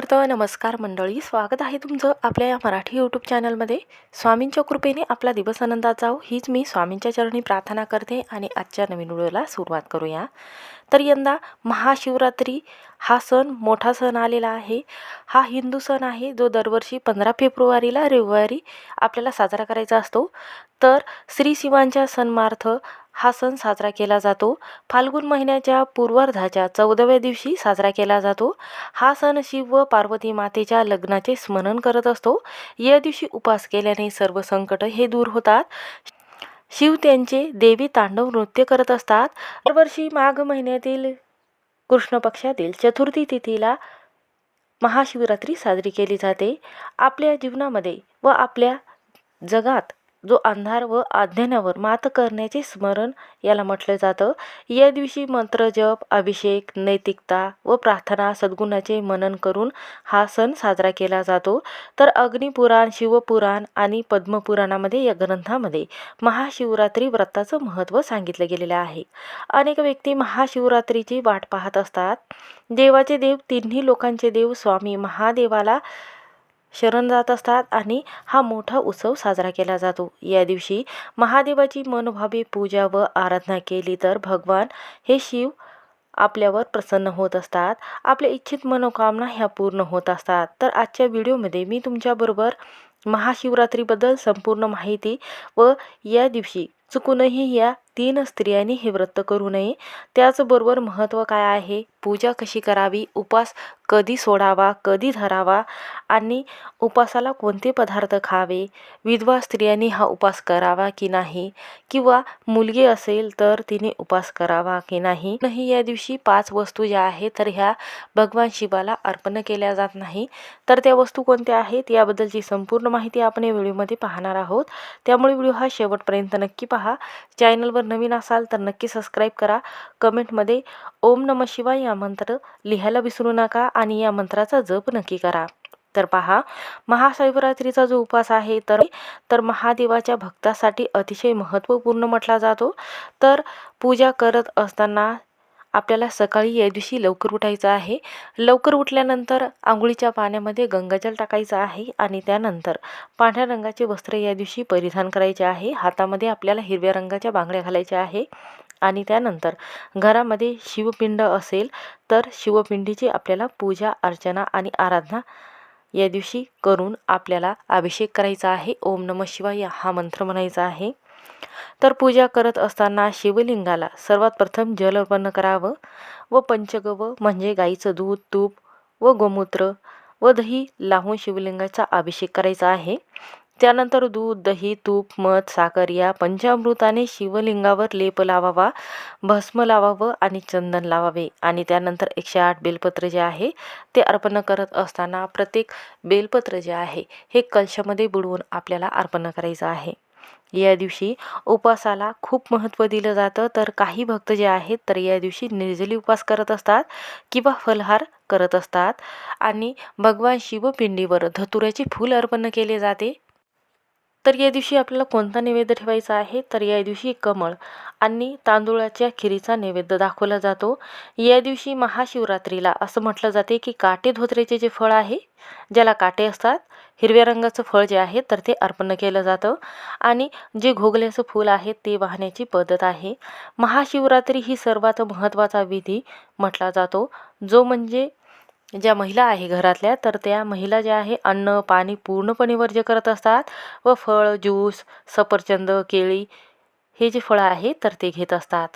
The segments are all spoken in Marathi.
समर्थ नमस्कार मंडळी स्वागत आहे तुमचं आपल्या या मराठी यूट्यूब चॅनलमध्ये स्वामींच्या कृपेने आपला दिवस आनंदात जाओ हीच मी स्वामींच्या चरणी प्रार्थना करते आणि आजच्या नवीन व्हिडिओला सुरुवात करूया. तर यंदा महाशिवरात्री हा सण मोठा सण आलेला आहे. हा हिंदू सण आहे जो दरवर्षी पंधरा फेब्रुवारीला रविवारी आपल्याला साजरा करायचा असतो. तर श्री शिवांच्या सन्मार्थ हा सण साजरा केला जातो. फाल्गुन महिन्याच्या पूर्वार्धाच्या चौदाव्या दिवशी साजरा केला जातो. हा सण शिव व पार्वती मातेच्या लग्नाचे स्मरण करत असतो. या दिवशी उपास केल्याने सर्व संकट हे दूर होतात. शिव त्यांचे देवी तांडव नृत्य करत असतात. दरवर्षी माघ महिन्यातील कृष्ण पक्षातील चतुर्थी तिथीला महाशिवरात्री साजरी केली जाते. आपल्या जीवनामध्ये व आपल्या जगात जो अंधार व अज्ञानावर मात करण्याचे स्मरण याला म्हटलं जातं. या दिवशी मंत्र जप अभिषेक नैतिकता व प्रार्थना सद्गुणाचे मनन करून हा सण साजरा केला जातो. तर अग्निपुराण शिवपुराण आणि पद्मपुराणामध्ये या ग्रंथामध्ये महाशिवरात्री व्रताचं महत्त्व सांगितलं गेलेलं आहे. अनेक व्यक्ती महाशिवरात्रीची वाट पाहत असतात. देवाचे देव तिन्ही लोकांचे देव स्वामी महादेवाला शरण जात असतात आणि हा मोठा उत्सव साजरा केला जातो. या दिवशी महादेवाची मनोभावी पूजा व आराधना केली तर भगवान हे शिव आपल्यावर प्रसन्न होत असतात. आपल्या इच्छित मनोकामना ह्या पूर्ण होत असतात. तर आजच्या व्हिडिओमध्ये मी तुमच्याबरोबर महाशिवरात्रीबद्दल संपूर्ण माहिती व या दिवशी चुकूनही या तीन स्त्रियांनी हे व्रत करू नये. त्याचबरोबर महत्त्व काय आहे? पूजा कशी करावी? उपास कधी सोडावा? कधी धरावा? आणि उपासाला कोणते पदार्थ खावे? विधवा स्त्रियांनी हा उपास करावा की नाही? किंवा मुलगी असेल तर तिने उपास करावा की नाही? नाही या दिवशी पाच वस्तू ज्या आहेत तर ह्या भगवान शिवाला अर्पण केल्या जात नाही. तर त्या वस्तू कोणत्या आहेत? याबद्दलची संपूर्ण माहिती आपण या व्हिडिओमध्ये पाहणार आहोत. त्यामुळे व्हिडिओ हा शेवटपर्यंत नक्की पाहा. पहा. चॅनलवर नवीन असाल तर नक्की सबस्क्राईब करा. कमेंटमध्ये ओम नम शिवाय या मंत्र लिहायला विसरू नका आणि या मंत्राचा जप नक्की करा. तर पहा महाशिवरात्रीचा जो उपास आहे तर तर महादेवाच्या भक्तासाठी अतिशय महत्त्वपूर्ण म्हटला जातो. तर पूजा करत असताना आपल्याला सकाळी या दिवशी लवकर उठायचं आहे. लवकर उठल्यानंतर आंघोळीच्या पाण्यामध्ये गंगाजल टाकायचं आहे आणि त्यानंतर पांढऱ्या रंगाचे वस्त्र या दिवशी परिधान करायचे आहे. हातामध्ये आपल्याला हिरव्या रंगाच्या बांगड्या घालायच्या आहे आणि त्यानंतर घरामध्ये शिवपिंड असेल तर शिवपिंडीची आपल्याला पूजा अर्चना आणि आराधना या दिवशी करून आपल्याला अभिषेक करायचा आहे. ओम नम शिवाय हा मंत्र म्हणायचा आहे. तर पूजा करत असताना शिवलिंगाला सर्वात प्रथम जल अर्पण करावं व पंचगव म्हणजे गाईचं दूध तूप व गोमूत्र व दही लावून शिवलिंगाचा अभिषेक करायचा आहे. त्यानंतर दूध दही तूप मध साखर या पंचामृताने शिवलिंगावर लेप लावावा भस्म लावावं आणि चंदन लावावे. आणि त्यानंतर एकशे आठ बेलपत्र जे आहे ते अर्पण करत असताना प्रत्येक बेलपत्र जे आहे हे कलशामध्ये बुडवून आपल्याला अर्पण करायचं आहे. या दिवशी उपवासाला खूप महत्त्व दिलं जातं. तर काही भक्त जे आहेत तर या दिवशी निर्जली उपवास करत असतात किंवा फलहार करत असतात. आणि भगवान शिवपिंडीवर धतुऱ्याचे फूल अर्पण केले जाते. तर या दिवशी आपल्याला कोणता नैवेद्य ठेवायचा आहे? तर या दिवशी कमळ आणि तांदूळाच्या खिरीचा नैवेद्य दाखवला जातो. या दिवशी महाशिवरात्रीला असं म्हटलं जाते की काटे धोत्रेचे जे फळ आहे ज्याला काटे असतात हिरव्या रंगाचं फळ जे आहे तर ते अर्पण केलं जातं. आणि जे घोगल्याचं फूल आहे ते वाहण्याची पद्धत आहे. महाशिवरात्री ही सर्वात महत्त्वाचा विधी म्हटला जातो. जो म्हणजे ज्या महिला आहे घरातल्या तर त्या महिला ज्या आहे अन्न पाणी पूर्णपणे वर्ज्य करत असतात व फळ ज्यूस सफरचंद केळी हे जे फळं आहे तर ते घेत असतात.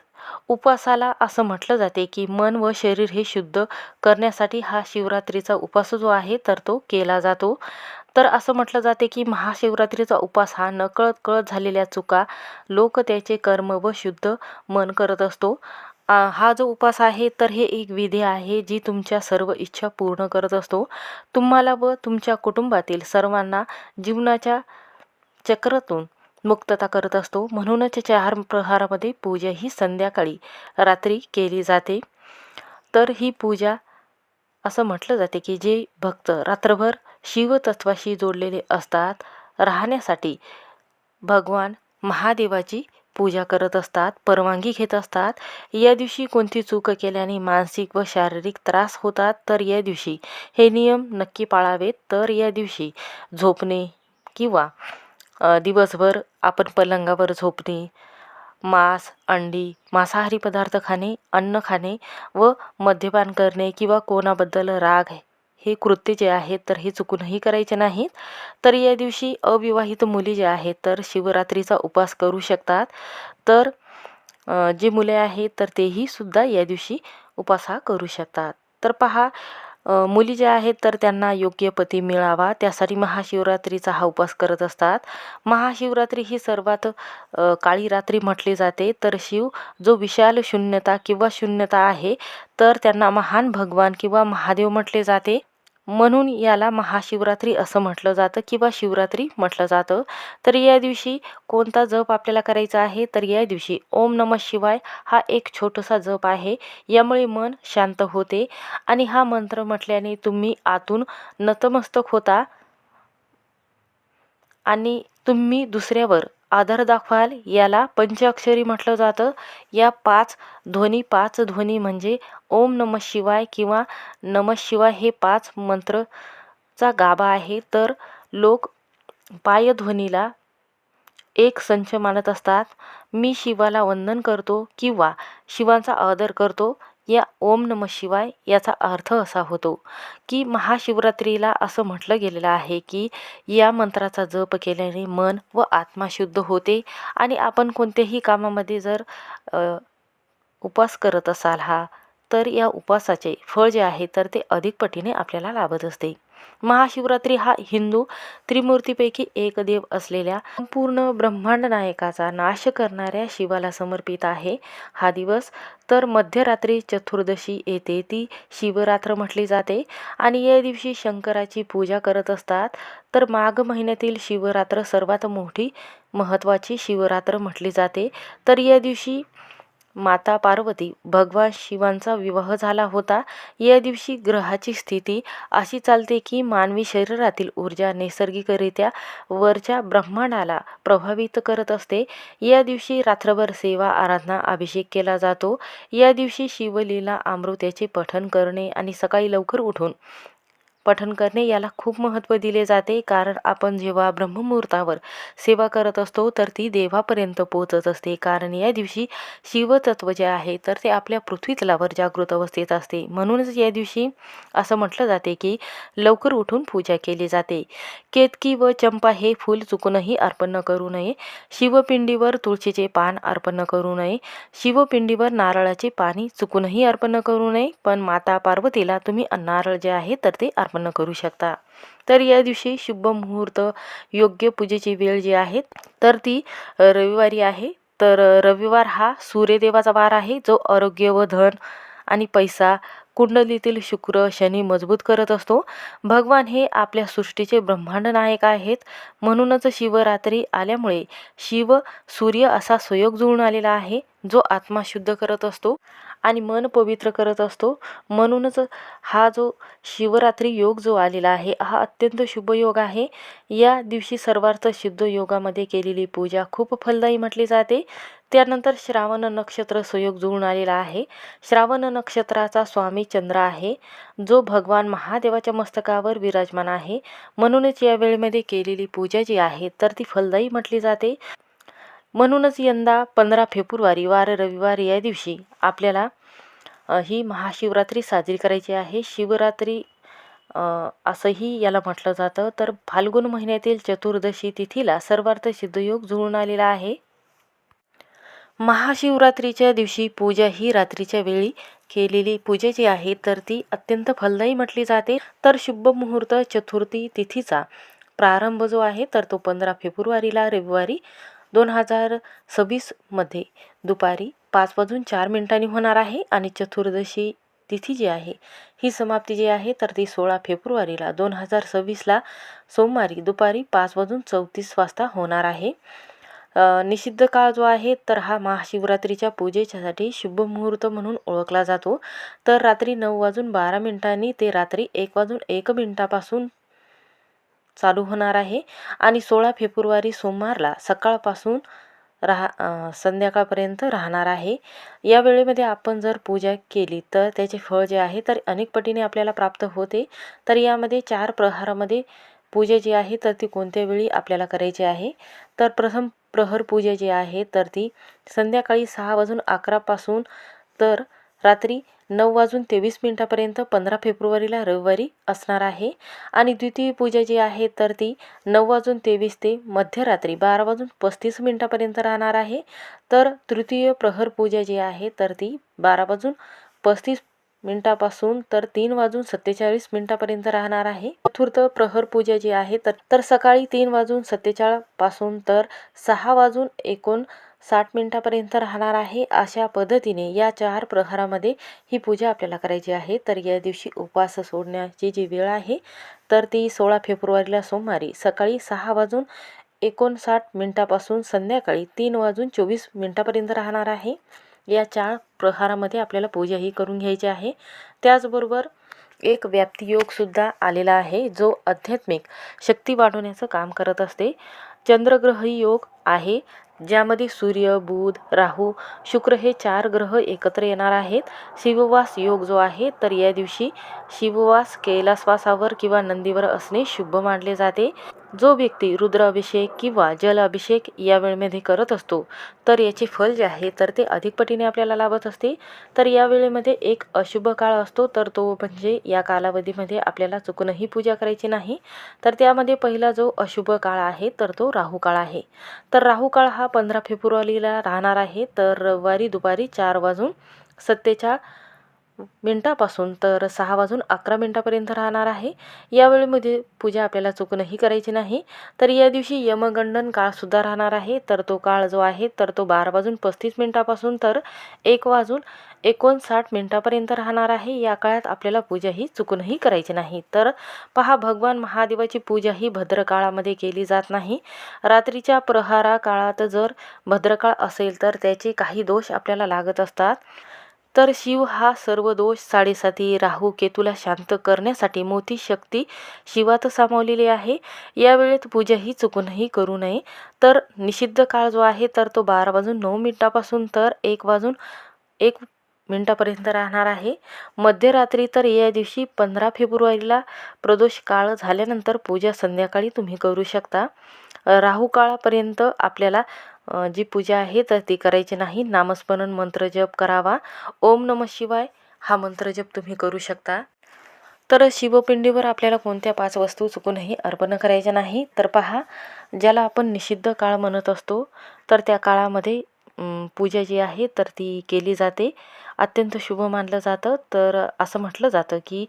उपवासाला असं म्हटलं जाते की मन व शरीर हे शुद्ध करण्यासाठी हा शिवरात्रीचा उपास जो आहे तर तो केला जातो. तर असं म्हटलं जाते की महाशिवरात्रीचा उपास हा नकळत कळत झालेल्या चुका लोक त्याचे कर्म व शुद्ध मन करत असतो. हा जो उपास आहे तर हे एक विधी आहे जी तुमच्या सर्व इच्छा पूर्ण करत असतो. तुम्हाला व तुमच्या कुटुंबातील सर्वांना जीवनाच्या चक्रातून मुक्तता करत असतो. म्हणूनच चार प्रहारामध्ये पूजा ही संध्याकाळी रात्री केली जाते. तर ही पूजा असं म्हटलं जाते की जे भक्त रात्रभर शिवतत्वाशी जोडलेले असतात. राहण्यासाठी भगवान महादेवाची पूजा करत असतात परवानगी घेत असतात. या दिवशी कोणती चूक केल्याने मानसिक व शारीरिक त्रास होतात तर या दिवशी. हे नियम नक्की पाळावेत तर या दिवशी. झोपणे किंवा दिवसभर आपण पलंगावर झोपणे मांस अंडी मांसाहारी पदार्थ खाणे अन्न खाणे व मद्यपान करणे किंवा कोणाबद्दल राग हे कृत्य जे आहेत तर हे चुकूनही करायचे नाहीत. तर या दिवशी अविवाहित मुली जे आहेत तर शिवरात्रीचा उपास करू शकतात. तर जे मुले आहेत तर तेही सुद्धा या दिवशी उपास हा करू शकतात. तर पहा मुली ज्या आहेत तर त्यांना योग्य पती मिळावा. त्यासाठी महाशिवरात्रीचा हा उपवास करत असतात. महाशिवरात्री ही सर्वात काळी रात्री म्हटली जाते. तर शिव जो विशाल शून्यता किंवा शून्यता आहे तर त्यांना महान भगवान किंवा महादेव म्हटले जाते. म्हणून याला महाशिवरात्री असं म्हटलं जातं किंवा शिवरात्री म्हटलं जातं. तर या दिवशी कोणता जप आपल्याला करायचा आहे? तर या दिवशी ओम नम शिवाय हा एक छोटासा जप आहे. यामुळे मन शांत होते. आणि हा मंत्र म्हटल्याने तुम्ही आतून नतमस्तक होता. आणि तुम्ही दुसऱ्यावर आदर दाखवाल. याला पंचाक्षरी म्हटलं जातं. या पाच ध्वनी पाच ध्वनी म्हणजे ओम नम शिवाय किंवा नम शिवाय हे पाच मंत्रचा गाभा आहे. तर लोक पायध्वनीला एक संच मानत असतात. मी शिवाला वंदन करतो किंवा शिवांचा आदर करतो. या ओम नम शिवाय याचा अर्थ असा होतो की महाशिवरात्रीला असं म्हटलं गेलेलं आहे की या मंत्राचा जप केल्याने मन व आत्मा शुद्ध होते आणि आपण कोणत्याही कामामध्ये जर उपवास करत असाल हा तर या उपवासाचे फळ जे आहे तर ते अधिक पटीने आपल्याला लाभत असते. महाशिवरात्री हा हिंदू त्रिमूर्तीपैकी एक देव असलेल्या संपूर्ण ब्रह्मांड नायकाचा नाश करणाऱ्या शिवाला समर्पित आहे. हा दिवस तर मध्यरात्री चतुर्दशी येते ती शिवरात्र म्हटली जाते. आणि या दिवशी शंकराची पूजा करत असतात तर माघ महिन्यातील शिवरात्र सर्वात मोठी महत्त्वाची शिवरात्र म्हटली जाते. तर या दिवशी माता पार्वती भगवान शिवांचा विवाह झाला होता. या दिवशी ग्रहाची स्थिती अशी चालते की मानवी शरीरातील ऊर्जा नैसर्गिकरित्या वरच्या ब्रह्मांडाला प्रभावित करत असते. या दिवशी रात्रभर सेवा आराधना अभिषेक केला जातो. या दिवशी शिवलीला अमृत्याचे पठण करणे आणि सकाळी लवकर उठून पठण करणे याला खूप महत्त्व दिले जाते. कारण आपण जेव्हा ब्रह्ममुहूर्तावर सेवा करत असतो तर ती देवापर्यंत पोहोचत असते. कारण या दिवशी शिवतत्व जे आहे तर ते आपल्या पृथ्वीतलावर जागृत अवस्थेत असते. म्हणूनच या दिवशी असं म्हटलं जाते की लवकर उठून पूजा केली जाते. केतकी व चंपा हे फूल चुकूनही अर्पण करू नये. शिवपिंडीवर तुळशीचे पान अर्पण करू नये. शिवपिंडीवर नारळाचे पाणी चुकूनही अर्पण करू नये. पण माता पार्वतीला तुम्ही नारळ जे आहे तर ते अर्पण स्थापन करू शकता. तर या दिवशी शुभ मुहूर्त योग्य पूजेची वेळ जी आहे तर ती रविवारी आहे. तर रविवार हा सूर्यदेवाचा वार आहे जो आरोग्य व धन आणि पैसा कुंडलीतील शुक्र शनी मजबूत करत असतो. भगवान हे आपल्या सृष्टीचे ब्रह्मांड नायक आहेत. म्हणूनच शिवरात्री आल्यामुळे शिव सूर्य असा सुयोग जुळून आलेला आहे. जो आत्मा शुद्ध करत असतो आणि मन पवित्र करत असतो. म्हणूनच हा जो शिवरात्री योग जो आलेला आहे हा अत्यंत शुभ योग आहे. या दिवशी सर्वार्थ शुद्ध योगामध्ये केलेली पूजा खूप फलदायी म्हटली जाते. त्यानंतर श्रावण नक्षत्र सुयोग जुळून आलेला आहे. श्रावण नक्षत्राचा स्वामी चंद्र आहे जो भगवान महादेवाच्या मस्तकावर विराजमान आहे. म्हणूनच या वेळेमध्ये केलेली पूजा जी आहे तर ती फलदायी म्हटली जाते. म्हणूनच यंदा पंधरा फेब्रुवारी वार रविवार या दिवशी आपल्याला ही महाशिवरात्री साजरी करायची आहे. शिवरात्री असंही याला म्हटलं जातं. तर फाल्गुन महिन्यातील चतुर्दशी तिथीला सर्वार्थ सिद्धयोग जुळून आलेला आहे. महाशिवरात्रीच्या दिवशी पूजा ही रात्रीच्या वेळी केलेली पूजा जी आहे तर ती अत्यंत फलदायी म्हटली जाते. तर शुभ मुहूर्त चतुर्थी तिथीचा प्रारंभ जो आहे तर तो पंधरा फेब्रुवारीला रविवारी दोन हजार सव्वीसमध्ये दुपारी पाच वाजून चार मिनिटांनी होणार आहे आणि चतुर्दशी तिथी जी आहे ही समाप्ती जी आहे तर ती सोळा फेब्रुवारीला दोन हजार सव्वीसला सोमवारी दुपारी पाच वाजून चौतीस वाजता होणार आहे. निषिद्ध काळ जो आहे तर हा महाशिवरात्रीच्या पूजेच्यासाठी शुभ मुहूर्त म्हणून ओळखला जातो. तर रात्री नऊ वाजून बारा मिनिटांनी ते रात्री एक वाजून एक मिनिटापासून चालू होणार आहे. आणि सोळा फेब्रुवारी सोमवारला सकाळपासून राहा संध्याकाळपर्यंत राहणार आहे. या वेळेमध्ये आपण जर पूजा केली तर त्याचे फळ जे आहे तर अनेक पटीने आपल्याला प्राप्त होते. तर यामध्ये चार प्रहारामध्ये पूजा जी आहे तर ती कोणत्या वेळी आपल्याला करायची आहे? तर प्रथम प्रहर पूजा जी आहे तर ती संध्याकाळी सहा वाजून अकरापासून तर रात्री नऊ वाजून तेवीस मिनटापर्यंत पंधरा फेब्रुवारीला रविवारी असणार आहे. आणि द्वितीय पूजा जी आहे तर ती नऊ वाजून तेवीस ते मध्यरात्री बारा वाजून पस्तीस मिनटापर्यंत राहणार आहे. तर तृतीय प्रहर पूजा जी आहे तर ती बारा वाजून पस्तीस मिनिटापासून तर तीन वाजून सत्तेचाळीस मिनिटापर्यंत राहणार आहे. चतुर्थ प्रहर पूजा जी आहे तर तर सकाळी तीन वाजून सत्तेचाळपासून तर सहा वाजून एकोण साठ मिनटापर्यंत राहणार आहे अशा पद्धतीने या चार प्रहारामध्ये ही पूजा आपल्याला करायची आहे. तर या दिवशी उपवास सोडण्याची जी वेळ आहे तर ती सोळा फेब्रुवारीला सोमवारी सकाळी सहा वाजून एकोणसाठ मिनटापासून संध्याकाळी तीन वाजून चोवीस मिनटापर्यंत राहणार आहे. या चार प्रहारामध्ये आपल्याला पूजा ही करून घ्यायची आहे. त्याचबरोबर एक व्याप्तियोगसुद्धा आलेला आहे जो आध्यात्मिक शक्ती वाढवण्याचं काम करत असते. चंद्रग्रह योग आहे ज्यामध्ये सूर्य बुध राहू शुक्र हे चार ग्रह एकत्र येणार आहेत. शिववास योग जो आहे तर या दिवशी शिववास कैलासवासावर किंवा नंदीवर असणे शुभ मानले जाते. जो व्यक्ती रुद्र अभिषेक किंवा जल अभिषेक या वेळेमध्ये करत असतो तर याचे फल जे आहे तर ते अधिक पटीने आपल्याला लाभत असते. तर या वेळेमध्ये एक अशुभ काळ असतो तर तो म्हणजे या कालावधीमध्ये आपल्याला चुकूनही पूजा करायची नाही. तर त्यामध्ये पहिला जो अशुभ काळ आहे तर तो राहू काळ आहे. तर राहू काळ हा पंधरा फेब्रुवारीला राहणार आहे. तर रविवारी दुपारी चार वाजून सत्तेचाळ मिनटापासून तर सहा वाजून अकरा मिनटापर्यंत राहणार आहे. यावेळेमध्ये पूजा आपल्याला चुकूनही करायची नाही. तर या दिवशी यमगंडन काळसुद्धा राहणार आहे. तर तो काळ जो आहे तर तो बारा वाजून पस्तीस मिनटापासून तर एक वाजून एकोणसाठ मिनटापर्यंत राहणार आहे. या काळात आपल्याला पूजा ही चुकूनही करायची नाही. तर पहा भगवान महादेवाची पूजा ही भद्रकाळामध्ये केली जात नाही. रात्रीच्या प्रहारा काळात जर भद्रकाळ असेल तर त्याचे काही दोष आपल्याला लागत असतात. तर शिव हा सर्व दोष साडेसाती राहू केतूला शांत करण्यासाठी मोठी शक्ती शिवात सामावलेली आहे. यावेळेत पूजाही चुकूनही करू नये. तर निषिद्ध काळ जो आहे तर तो बारा वाजून नऊ मिनिटापासून तर एक वाजून एक मिनटापर्यंत राहणार आहे. मध्यरात्री तर या दिवशी पंधरा फेब्रुवारीला प्रदोष काळ झाल्यानंतर पूजा संध्याकाळी तुम्ही करू शकता. राहू काळापर्यंत आपल्याला जी पूजा आहे तर ती करायची नाही. नामस्मरण मंत्र जप करावा. ओम नम शिवाय हा मंत्र जप तुम्ही करू शकता. तर शिवपिंडीवर आपल्याला कोणत्या पाच वस्तू चुकूनही अर्पण करायच्या नाही. तर पहा ज्याला आपण निषिद्ध काळ म्हणत असतो तर त्या काळामध्ये पूजा जी आहे तर ती केली जाते. अत्यंत शुभ मानलं जातं. तर असं म्हटलं जातं की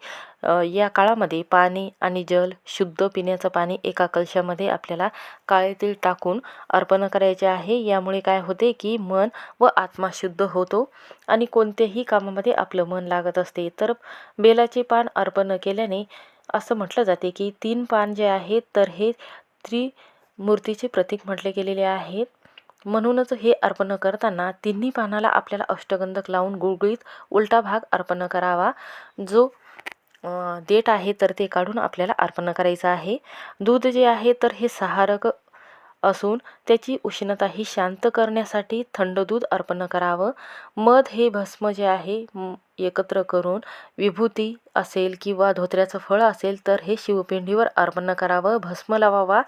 या काळामध्ये पाणी आणि जल शुद्ध पिण्याचं पाणी एका कलशामध्ये आपल्याला काळेतील टाकून अर्पण करायचे आहे. यामुळे काय होते की मन व आत्मा शुद्ध होतो आणि कोणत्याही कामामध्ये आपलं मन लागत असते. तर बेलाचे पान अर्पण केल्याने असं म्हटलं जाते की तीन पान जे आहेत तर हे त्रिमूर्तीचे प्रतीक म्हटले गेलेले आहेत. म्हणूनच हे अर्पण करताना तिन्ही पानाला आपल्याला अष्टगंधक लावून गुळगुळीत उलटा भाग अर्पण करावा. जो देठ आहे तर ते काढून आपल्याला अर्पण करायचं आहे. दूध जे आहे तर हे सहारक असून त्याची उष्णता ही शांत करण्यासाठी थंड दूध अर्पण करावं. मध हे भस्म जे आहे एकत्र करून विभूती असेल किंवा धोत्र्याचं फळ असेल तर हे शिवपिंडीवर अर्पण करावं भस्म लावावा.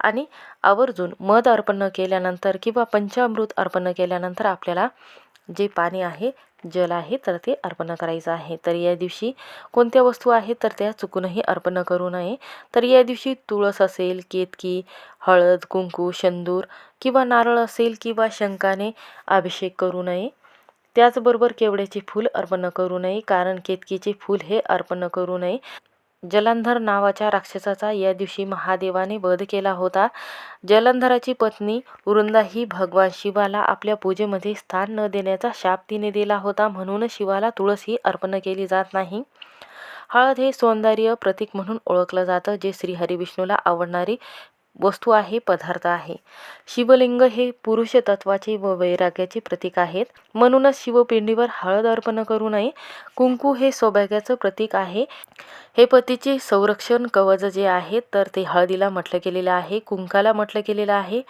आणि आवर्जून मध अर्पण केल्यानंतर किंवा पंचामृत अर्पण केल्यानंतर आपल्याला जे पाणी आहे जल आहे तर ते अर्पण करायचं आहे. तर या दिवशी कोणत्या वस्तू आहेत तर त्या चुकूनही अर्पण करू नये. तर या दिवशी तुळस असेल केतकी हळद कुंकू शंदूर किंवा नारळ असेल किंवा शंकाने अभिषेक करू नये. त्याचबरोबर केवड्याचे फूल अर्पण करू नये कारण केतकीचे फूल हे अर्पण करू नये. जलंधर नावाच्या राक्षसाचा या दिवशी महादेवाने वध केला होता. जलंधराची पत्नी वृंदा ही भगवान शिवाला आपल्या पूजेमध्ये स्थान न देण्याचा शाप तिने दिला होता म्हणून शिवाला तुळस ही अर्पण केली जात नाही. हळद हे सौंदर्य प्रतीक म्हणून ओळखलं जातं जे श्रीहरी विष्णूला आवडणारी वस्तू आहे पदार्थ आहे. शिवलिंग हे पुरुष तत्वाचे व वैराग्याचे प्रतीक आहेत. म्हणूनच शिवपिंडीवर हळद अर्पण करू नये. कुंकू हे सौभाग्याचं प्रतीक आहे. हे पतीचे संरक्षण कवच जे आहे तर ते हळदीला म्हटलं गेलेलं आहे कुंकाला म्हटलं गेलेलं आहे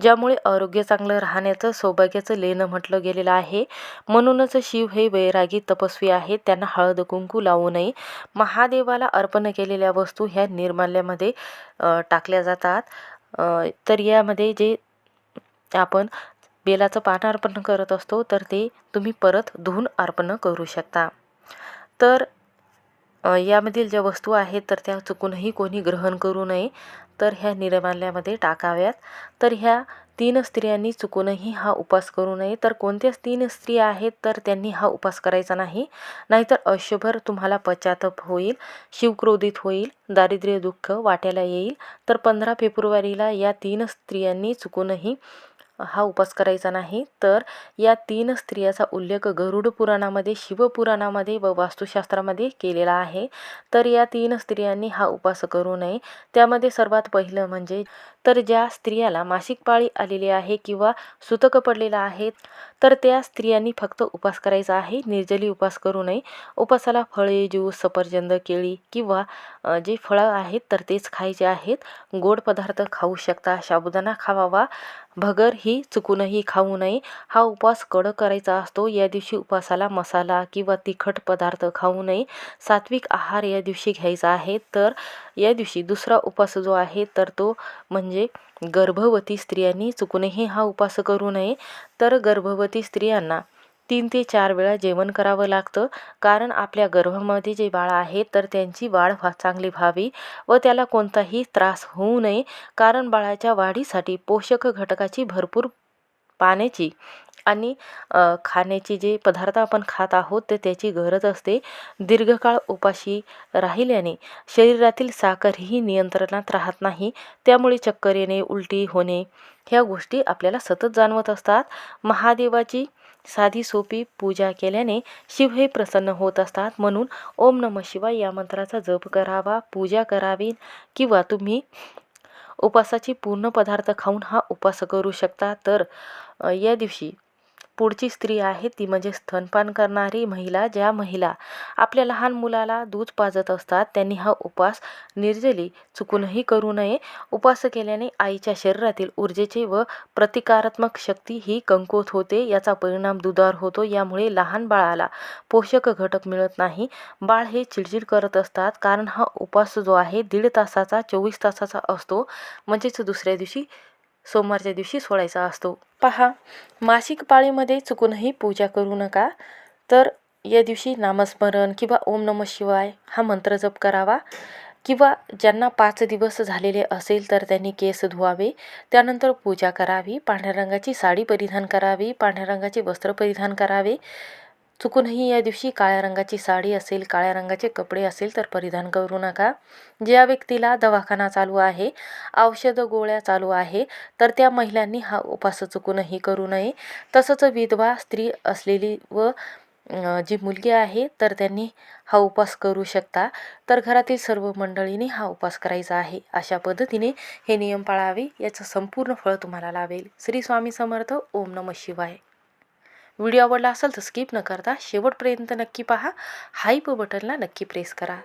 ज्यामुळे आरोग्य चांगलं राहण्याचं सौभाग्याचं लेणं म्हटलं गेलेलं आहे. म्हणूनच शिव हे वैरागी तपस्वी आहेत त्यांना हळद कुंकू लावू नये. महादेवाला अर्पण केलेल्या वस्तू ह्या निर्माल्यामध्ये टाकल्या जातात. तर यामध्ये जे आपण बेलाचं पान अर्पण करत असतो तर ते तुम्ही परत धुवून अर्पण करू शकता. तर यामधील ज्या वस्तू आहेत तर त्या चुकूनही कोणी ग्रहण करू नये. तर ह्या निर्माल्यामध्ये टाकाव्यात. तर ह्या तीन स्त्रियांनी चुकूनही हा उपास करू नये. तर कोणत्याच तीन स्त्रिया आहेत तर त्यांनी हा उपास करायचा नाही. नाहीतर आयुष्यभर तुम्हाला पश्चाताप होईल शिवक्रोधित होईल दारिद्र्य दुःख वाट्याला येईल. तर पंधरा फेब्रुवारीला या तीन स्त्रियांनी चुकूनही हा उपास करायचा नाही. तर या तीन स्त्रियाचा उल्लेख गरुड पुराणामध्ये शिवपुराणामध्ये व वास्तुशास्त्रामध्ये केलेला आहे. तर या तीन स्त्रियांनी हा उपास करू नये. त्यामध्ये सर्वात पहिलं म्हणजे तर ज्या स्त्रियाला मासिक पाळी आलेली आहे किंवा सुतक पडलेला आहे तर त्या स्त्रियांनी फक्त उपास करायचा आहे. निर्जली उपास करू नये. उपासाला फळे ज्यूस सफरचंद केळी किंवा जे फळं आहेत तर तेच खायचे आहेत. गोड पदार्थ खाऊ शकता. साबुदाणा खावावा. भगर ही चुकूनही खाऊ नये. हा उपवास कडक करायचा असतो. या दिवशी उपवासाला मसाला किंवा तिखट पदार्थ खाऊ नये. सात्विक आहार या दिवशी घ्यायचा आहे. तर या दिवशी दुसरा उपवास जो आहे तर तो म्हणजे गर्भवती स्त्रियांनी चुकूनही हा उपास करू नये. तर गर्भवती स्त्रियांना तीन ते चार वेळा जेवण करावं लागतं. कारण आपल्या गर्भामध्ये जे बाळ आहे तर त्यांची वाढ व्हा चांगली व्हावी व त्याला कोणताही त्रास होऊ नये. कारण बाळाच्या वाढीसाठी पोषक घटकाची भरपूर पाण्याची आणि खाण्याचे जे पदार्थ आपण खात आहोत तर त्याची गरज असते. दीर्घकाळ उपाशी राहिल्याने शरीरातील साखर ही नियंत्रणात राहत नाही. त्यामुळे चक्कर येणे उलटी होणे ह्या गोष्टी आपल्याला सतत जाणवत असतात. महादेवाची साधी सोपी पूजा केल्याने शिव हे प्रसन्न होत असतात. म्हणून ओम नम शिवाय या मंत्राचा जप करावा पूजा करावी किंवा तुम्ही उपासाची पूर्ण पदार्थ खाऊन हा उपास करू शकता. तर या दिवशी पुढची स्त्री आहे ती म्हणजे स्तनपान करणारी महिला ज्या महिला आपल्या लहान मुलाला दूध पाजत असतात त्यांनी हा उपास निर्जली चुकूनही करू नये. उपास केल्याने आईच्या शरीरातील ऊर्जेचे व प्रतिकारात्मक शक्ती ही कमकुवत होते याचा परिणाम दुधार होतो यामुळे लहान बाळाला पोषक घटक मिळत नाही. बाळ हे चिडचिड करत असतात कारण हा उपास जो आहे दीड तासाचा चोवीस तासाचा असतो. म्हणजेच दुसऱ्या दिवशी सोमवारच्या दिवशी सोडायचा असतो. पहा मासिक पाळीमध्ये चुकूनही पूजा करू नका तर या दिवशी नामस्मरण किंवा ओम नम शिवाय हा मंत्र जप करावा. किंवा ज्यांना पाच दिवस झालेले असेल तर त्यांनी केस धुवावे त्यानंतर पूजा करावी पांढऱ्या रंगाची साडी परिधान करावी पांढऱ्या रंगाचे वस्त्र परिधान करावे. चुकूनही या दिवशी काळ्या रंगाची साडी असेल काळ्या रंगाचे कपडे असेल तर परिधान करू नका. ज्या व्यक्तीला दवाखाना चालू आहे औषध गोळ्या चालू आहे तर त्या महिलांनी हा उपास चुकूनही करू नये. तसंच विधवा स्त्री असलेली व जी मुलगी आहे तर त्यांनी हा उपास करू शकता. तर घरातील सर्व मंडळींनी हा उपास करायचा आहे. अशा पद्धतीने हे नियम पाळावे. याचं संपूर्ण फळ तुम्हाला लावेल श्री स्वामी समर्थ. ओम नम शिवाय. व्हिडिओ आवडला असेल तर स्किप न करता शेवटपर्यंत नक्की पहा. हाईप बटनला नक्की प्रेस करा.